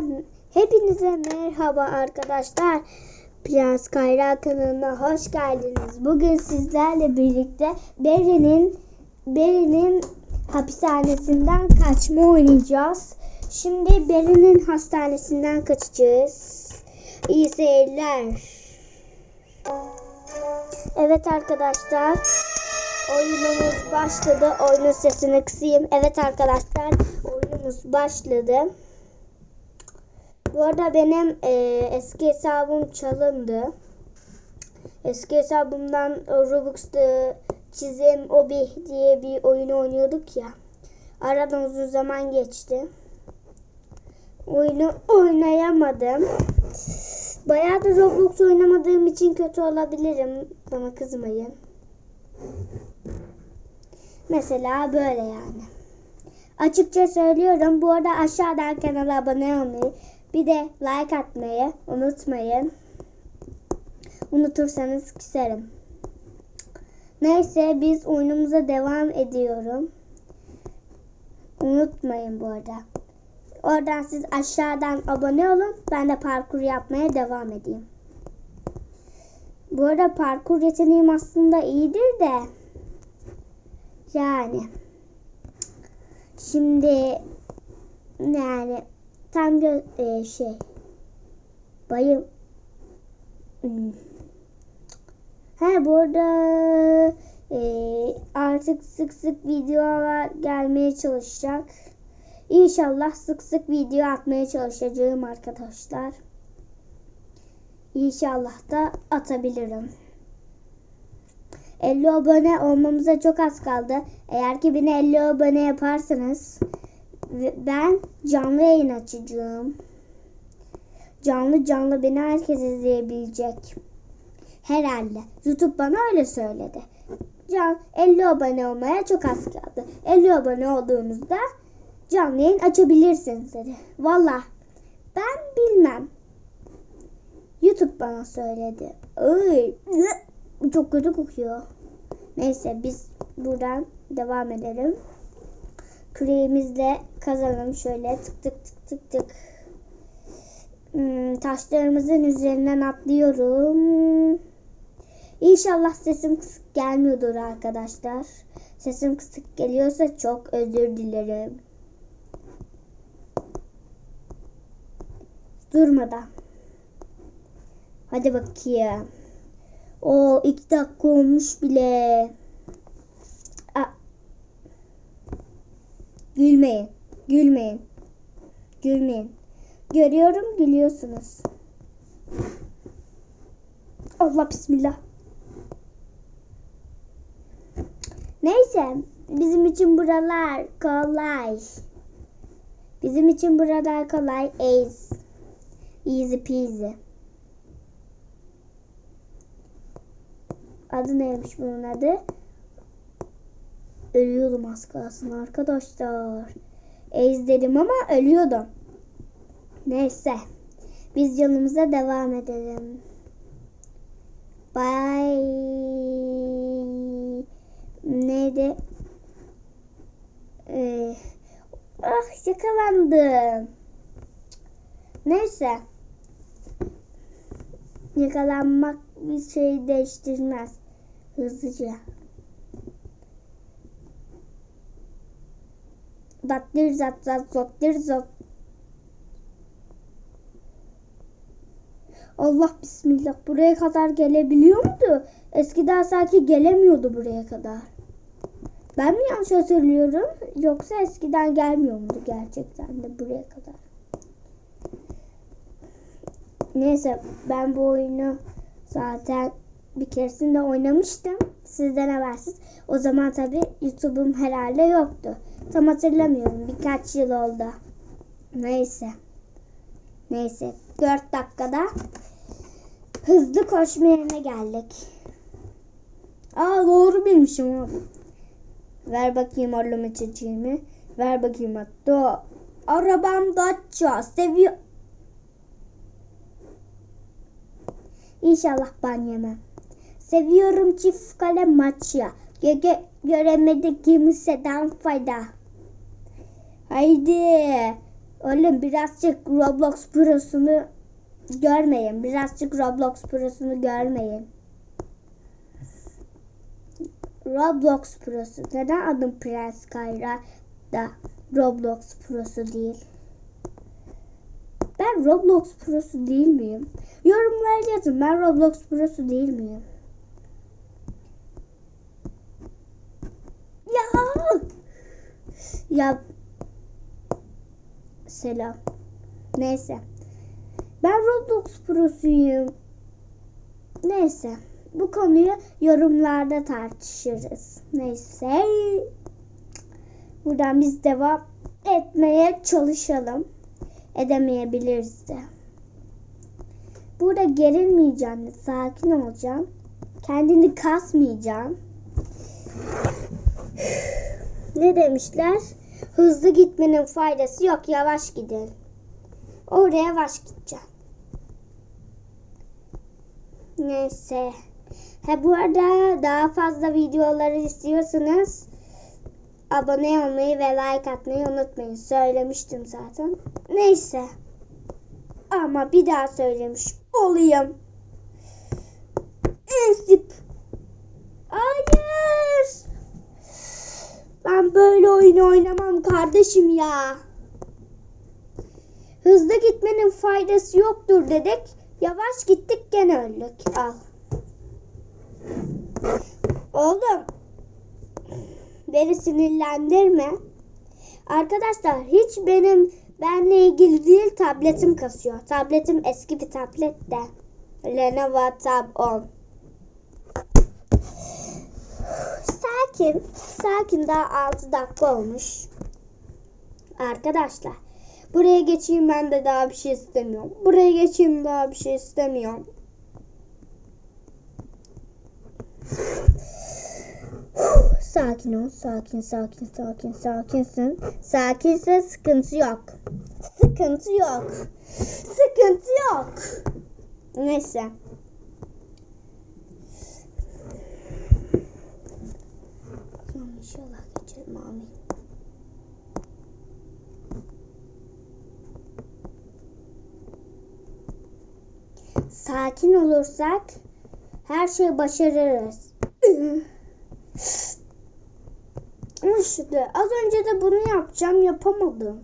Hepinizden hepinize merhaba arkadaşlar. Prens Kayra kanalına hoş geldiniz. Bugün sizlerle birlikte Beri'nin Beri'nin hapishanesinden kaçma oynayacağız. Şimdi Beri'nin hastanesinden kaçacağız. İyi seyirler. Evet arkadaşlar. Oyunumuz başladı. Oyunun sesini kısayım. Evet arkadaşlar. Oyunumuz başladı. Bu arada benim e, eski hesabım çalındı. Eski hesabımdan Robux'ta çizim obi diye bir oyun oynuyorduk ya. Aradan uzun zaman geçti. Oyunu oynayamadım. Bayağı da Roblox oynamadığım için kötü olabilirim. Bana kızmayın. Mesela böyle yani. Açıkça söylüyorum. Bu arada aşağıdan kanala abone olmayı, bir de like atmayı unutmayın. Unutursanız küserim. Neyse biz oyunumuza devam ediyorum. Unutmayın bu arada. Oradan siz aşağıdan abone olun. Ben de parkur yapmaya devam edeyim. Bu arada parkur yeteneğim aslında iyidir de. Yani. Şimdi yani tam gö e, şey bayım hmm. Ha bu arada e, artık sık sık videolar gelmeye çalışacak. İnşallah sık sık video atmaya çalışacağım arkadaşlar. İnşallah da atabilirim. 50 abone olmamıza çok az kaldı. Eğer ki beni 50 abone yaparsanız ben canlı yayın açacağım. Canlı canlı beni herkes izleyebilecek. Herhalde. YouTube bana öyle söyledi. Can 50 abone olmaya çok az kaldı. 50 abone olduğunuzda canlı yayın açabilirsiniz dedi. Valla ben bilmem. YouTube bana söyledi. Ay, çok kötü kokuyor. Neyse biz buradan devam edelim. Küreğimizle kazalım şöyle tık tık tık tık tık. Hmm, taşlarımızın üzerinden atlıyorum. İnşallah sesim kısık gelmiyordur arkadaşlar. Sesim kısık geliyorsa çok özür dilerim. Durmadan. Hadi bakayım. O iki dakika olmuş bile. Gülmeyin. Gülmeyin. Gülmeyin. Görüyorum gülüyorsunuz. Allah bismillah. Neyse. Bizim için buralar kolay. Bizim için buralar kolay. Easy. Easy peasy. Adı neymiş bunun adı? Ölüyordum az kalsın arkadaşlar. Ez ama ölüyordum. Neyse. Biz yolumuza devam edelim. Bye. Neydi? Ee, ah yakalandım. Neyse. Yakalanmak bir şey değiştirmez. Hızlıca. Dattir zat zat zottir zot. Allah bismillah buraya kadar gelebiliyor muydu? Eskiden sanki gelemiyordu buraya kadar. Ben mi yanlış hatırlıyorum? Yoksa eskiden gelmiyor muydu gerçekten de buraya kadar? Neyse ben bu oyunu zaten bir keresinde oynamıştım. Sizden habersiz. O zaman tabi YouTube'um herhalde yoktu. Tam hatırlamıyorum. Birkaç yıl oldu. Neyse. Neyse. 4 dakikada hızlı koşma yerine geldik. Aa doğru bilmişim abi. Ver bakayım oğlum çocuğumu. Ver bakayım hatta. Arabam Dacia. Seviyor. İnşallah ban yemem. Seviyorum çift kale maçya. Göge göremedi kimseden fayda. Haydi. Oğlum birazcık Roblox Pro'sunu görmeyin. Birazcık Roblox Pro'sunu görmeyin. Roblox Pro'su. Neden adım Prens Kayra da Roblox Pro'su değil? Ben Roblox Pro'su değil miyim? Yorumlara yazın. Ben Roblox Pro'su değil miyim? Ya! Ya selam. Neyse. Ben Roblox Pro'suyum. Neyse. Bu konuyu yorumlarda tartışırız. Neyse. Buradan biz devam etmeye çalışalım. Edemeyebiliriz de. Burada gerilmeyeceksin. Sakin olacaksın. Kendini kasmayacaksın. Ne demişler? Hızlı gitmenin faydası yok. Yavaş gidin. Oraya yavaş gideceğim. Neyse. Ha bu arada daha fazla videoları istiyorsanız abone olmayı ve like atmayı unutmayın. Söylemiştim zaten. Neyse. Ama bir daha söylemiş olayım. Ensip. Hayır. Ben böyle oyun oynamam kardeşim ya. Hızlı gitmenin faydası yoktur dedik. Yavaş gittik gene öldük. Al. Oğlum. Beni sinirlendirme. Arkadaşlar hiç benim benle ilgili değil tabletim kasıyor. Tabletim eski bir tablet de. Lenovo Tab 10. Sakin. Sakin daha 6 dakika olmuş. Arkadaşlar. Buraya geçeyim ben de daha bir şey istemiyorum. Buraya geçeyim daha bir şey istemiyorum. Sakin ol, sakin, sakin, sakin, sakinsin. Sakinse sıkıntı yok. Sıkıntı yok. Sıkıntı yok. Neyse. Amin. Sakin olursak her şeyi başarırız. İşte az önce de bunu yapacağım yapamadım.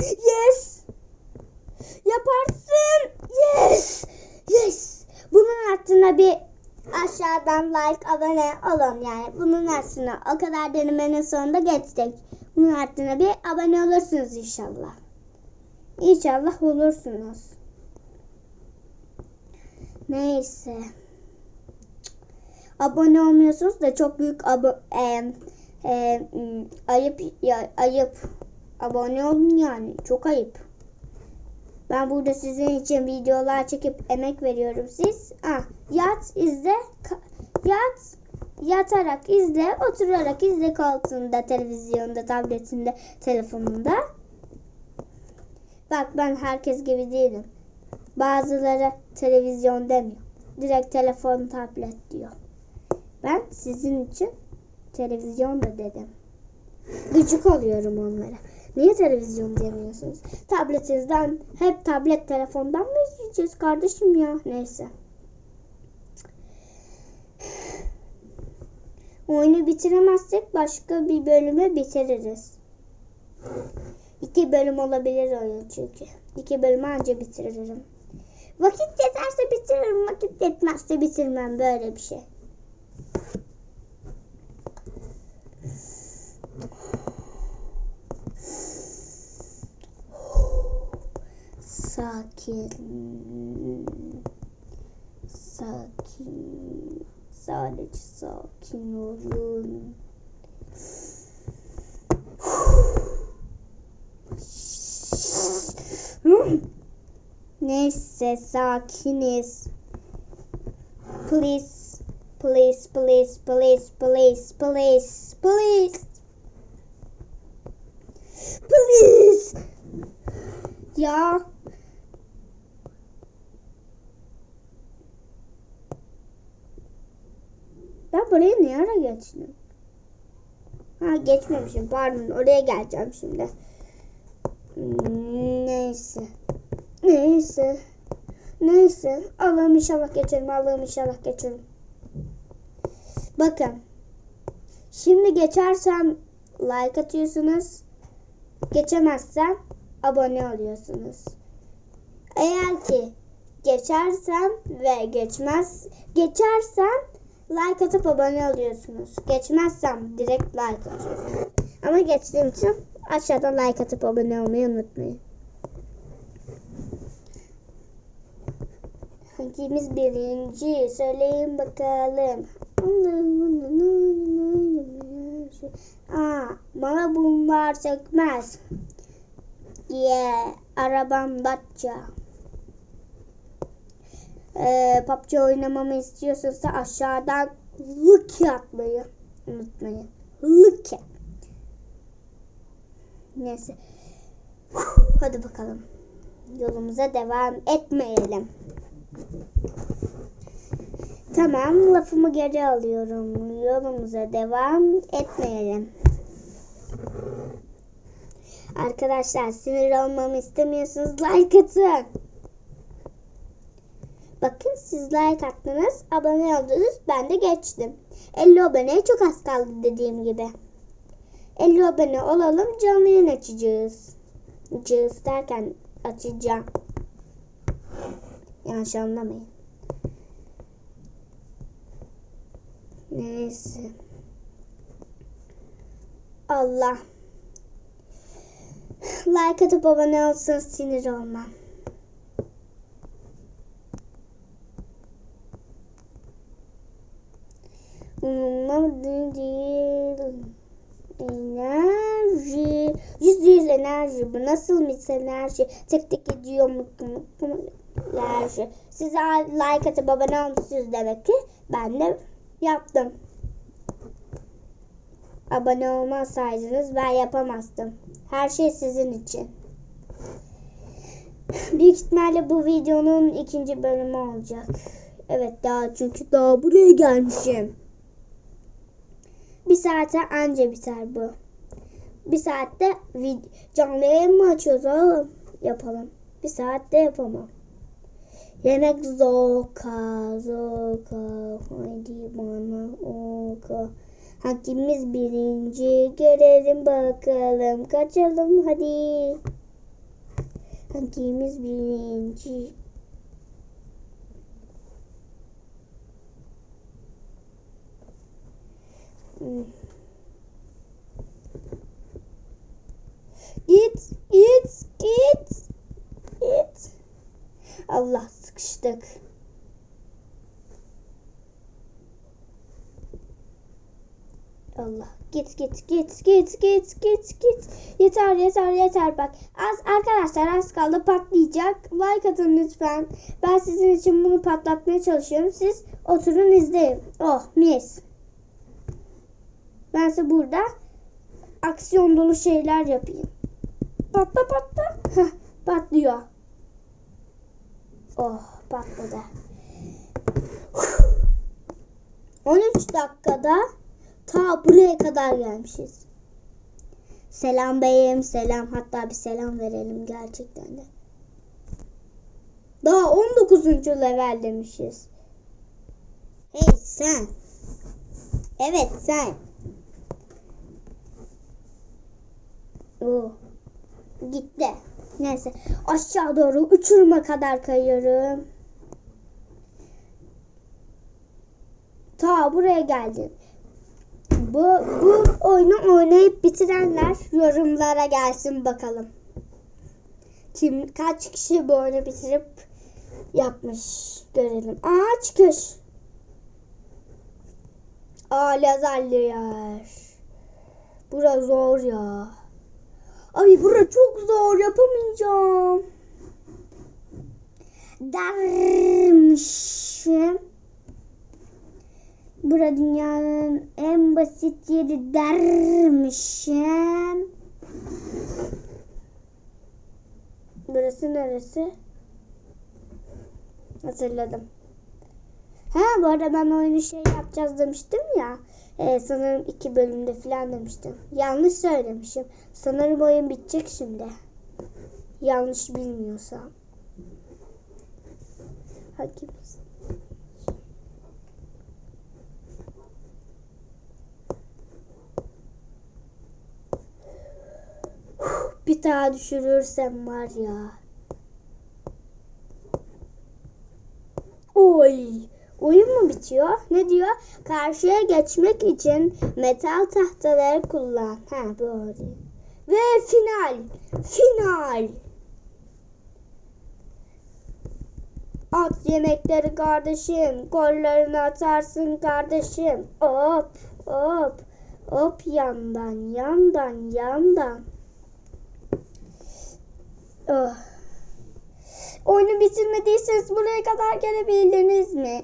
Yes. Yaparsın. Yes. Yes. Bunun hakkında bir aşağıdan like abone olun yani. Bunun aslında o kadar denemenin sonunda geçtik. Bunun hakkında bir abone olursunuz inşallah. İnşallah olursunuz. Neyse. Abone olmuyorsunuz da çok büyük abo e, e, ayıp ya, ayıp. Abone olun yani. Çok ayıp. Ben burada sizin için videolar çekip emek veriyorum. Siz ah, yat izle yat yatarak izle, oturarak izle koltuğunda, televizyonda, tabletinde, telefonunda. Bak ben herkes gibi değilim. Bazıları televizyon demiyor. Direkt telefon, tablet diyor. Ben sizin için televizyon da dedim. Gıcık oluyorum onlara. Niye televizyon diyemiyorsunuz? Tabletinizden hep tablet telefondan mı izleyeceğiz kardeşim ya? Neyse. Oyunu bitiremezsek başka bir bölüme bitiririz. İki bölüm olabilir oyun çünkü. İki bölümü anca bitiririm. Vakit yeterse bitiririm, vakit yetmezse bitirmem böyle bir şey. Sakin. Sakin. Sadece sakin olun. Neyse sakiniz. Please, please, please, please, please, please, please. Please. Ya. Ben buraya ne ara geçtim? Ha geçmemişim pardon oraya geleceğim şimdi. Hmm, Neyse. Neyse. Neyse. Allah'ım inşallah geçerim. Allah'ım inşallah geçerim. Bakın. Şimdi geçersem like atıyorsunuz. Geçemezsem abone oluyorsunuz. Eğer ki geçersem ve geçmez geçersem like atıp abone oluyorsunuz. Geçmezsem direkt like atıyorsunuz. Ama geçtiğim için aşağıdan like atıp abone olmayı unutmayın. Hangimiz birinci? Söyleyin bakalım. Aa, bana bunlar sökmez. Yeah, arabam Dacia. Ee, PUBG oynamamı istiyorsanız aşağıdan like atmayı unutmayın. Like. Neyse. Hadi bakalım. Yolumuza devam etmeyelim. Tamam lafımı geri alıyorum. Yolumuza devam etmeyelim. Arkadaşlar sinir olmamı istemiyorsunuz like atın. Bakın siz like attınız, abone oldunuz, ben de geçtim. 50 aboneye çok az kaldı dediğim gibi. 50 abone olalım, canlı yayın açacağız. Cığız derken açacağım. Yanlış anlamayın. Neyse. Allah. Like atıp abone olsanız sinir olmam. Bu nasıl mis enerji? Tek tek ediyor mu? Enerji. Size like atıp abone olmuşsunuz demek ki. Ben de yaptım. Abone olmasaydınız ben yapamazdım. Her şey sizin için. Büyük ihtimalle bu videonun ikinci bölümü olacak. Evet daha çünkü daha buraya gelmişim. Bir saate anca biter bu. Bir saatte canlı yayın mı açıyoruz oğlum? Yapalım. Bir saatte yapamam. Yemek zoka zoka haydi bana oka. Hangimiz birinci görelim bakalım kaçalım hadi. Hangimiz birinci? Hmm. Git, git, git, git. Allah sıkıştık. Allah git git git git git git git. Yeter yeter yeter bak. Az arkadaşlar az kaldı patlayacak. Like atın lütfen. Ben sizin için bunu patlatmaya çalışıyorum. Siz oturun izleyin. Oh mis. Ben size burada aksiyon dolu şeyler yapayım. Patla patla. Heh, patlıyor. Oh patladı. 13 dakikada ta buraya kadar gelmişiz. Selam beyim selam. Hatta bir selam verelim gerçekten de. Daha 19. level demişiz. Hey sen. Evet sen. Oo. Gitti. Neyse aşağı doğru uçuruma kadar kayıyorum. Ta buraya geldim. Bu, bu oyunu oynayıp bitirenler yorumlara gelsin bakalım. Kim kaç kişi bu oyunu bitirip yapmış görelim. Aa çıkış. Aa lazerli yer. Bura zor ya. Ay bura çok zor yapamayacağım. Dermişim. Bura dünyanın en basit yeri dermişim. Burası neresi? Hatırladım. Ha bu arada ben oyunu şey yapacağız demiştim ya. Ee, sanırım iki bölümde falan demiştim. Yanlış söylemişim. Sanırım oyun bitecek şimdi. Yanlış bilmiyorsam. Hakim. Bir daha düşürürsem var ya. Oy. Oyun mu bitiyor? Ne diyor? Karşıya geçmek için metal tahtaları kullan. Ha doğru. Ve final. Final. At yemekleri kardeşim. Gollerini atarsın kardeşim. Hop hop. Hop yandan yandan yandan. Oh. Oyunu bitirmediyseniz buraya kadar gelebildiniz mi?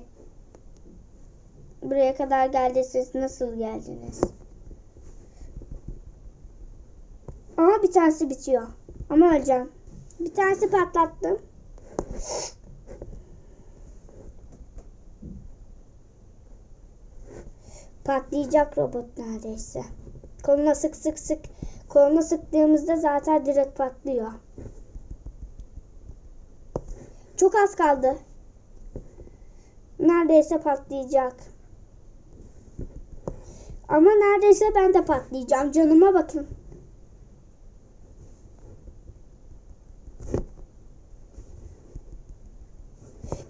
Buraya kadar geldiyseniz nasıl geldiniz? Ama bir tanesi bitiyor. Ama öleceğim. Bir tanesi patlattım. Patlayacak robot neredeyse. Koluna sık sık sık. Koluna sıktığımızda zaten direkt patlıyor. Çok az kaldı. Neredeyse patlayacak. Ama neredeyse ben de patlayacağım. Canıma bakın.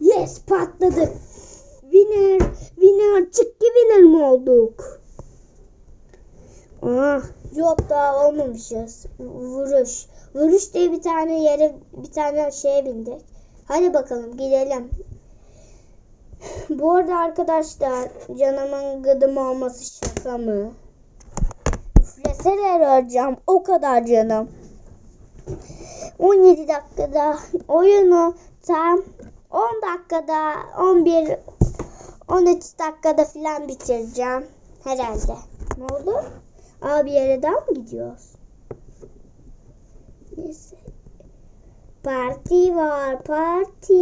Yes patladı. Winner. Winner. Çıktı winner mi olduk? Ah, yok daha olmamışız. Vuruş. Vuruş diye bir tane yere bir tane şeye bindik. Hadi bakalım gidelim. Bu arada arkadaşlar canımın gıdım olması şaka mı? Üfleseler öleceğim. O kadar canım. 17 dakikada oyunu tam 10 dakikada 11 13 dakikada falan bitireceğim herhalde. Ne oldu? Aa bir yere daha mı gidiyoruz? Neyse. Parti var, parti.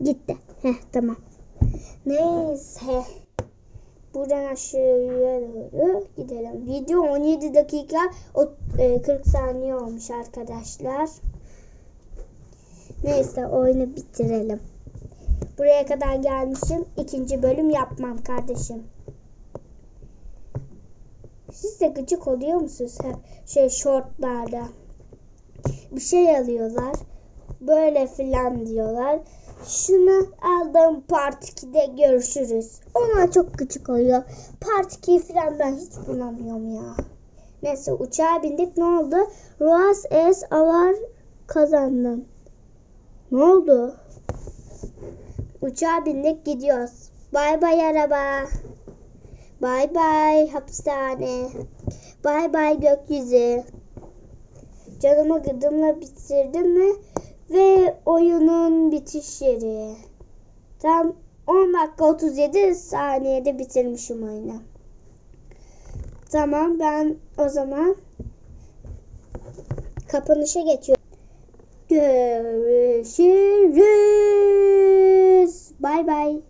Gitti. Heh, tamam. Neyse. Buradan aşağıya doğru gidelim. Video 17 dakika o- e, 40 saniye olmuş arkadaşlar. Neyse oyunu bitirelim. Buraya kadar gelmişim. İkinci bölüm yapmam kardeşim. Siz de gıcık oluyor musunuz hep şey şortlarda? Bir şey alıyorlar. Böyle filan diyorlar. Şunu aldım part 2'de görüşürüz. Ona çok gıcık oluyor. Part 2'yi filan ben hiç bulamıyorum ya. Neyse uçağa bindik ne oldu? Ruas es avar kazandım. Ne oldu? Uçağa bindik gidiyoruz. Bay bay araba. Bay bay hapishane. Bay bay gökyüzü. Canımı gıdımla bitirdim mi? Ve oyunun bitiş yeri. Tam 10 dakika 37 saniyede bitirmişim oyunu. Tamam ben o zaman kapanışa geçiyorum. Görüşürüz. Bay bay.